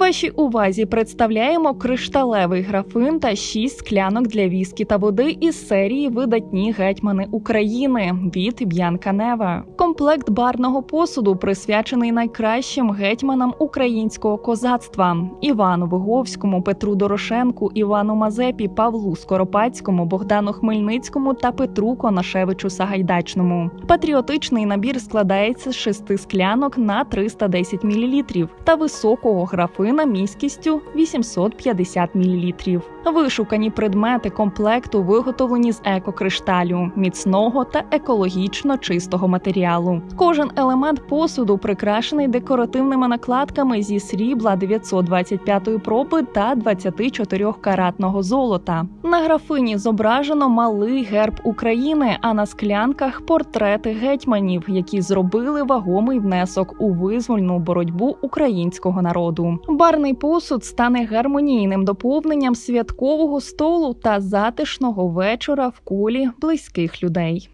Вашій увазі представляємо кришталевий графин та шість склянок для віскі та води із серії Видатні гетьмани України від Б'янка Нева. Комплект барного посуду присвячений найкращим гетьманам українського козацтва Івану Виговському, Петру Дорошенку, Івану Мазепі, Павлу Скоропадському, Богдану Хмельницькому та Петру Конашевичу Сагайдачному. Патріотичний набір складається з шести склянок на 310 мл та високого графина міськістю 850 мл. Вишукані предмети комплекту виготовлені з екокришталю, міцного та екологічно чистого матеріалу. Кожен елемент посуду прикрашений декоративними накладками зі срібла 925 проби та 24-каратного золота. На графині зображено малий герб України, а на склянках портрети гетьманів, які зробили вагомий внесок у визвольну боротьбу українського народу. Барний посуд стане гармонійним доповненням святкового столу та затишного вечора в колі близьких людей.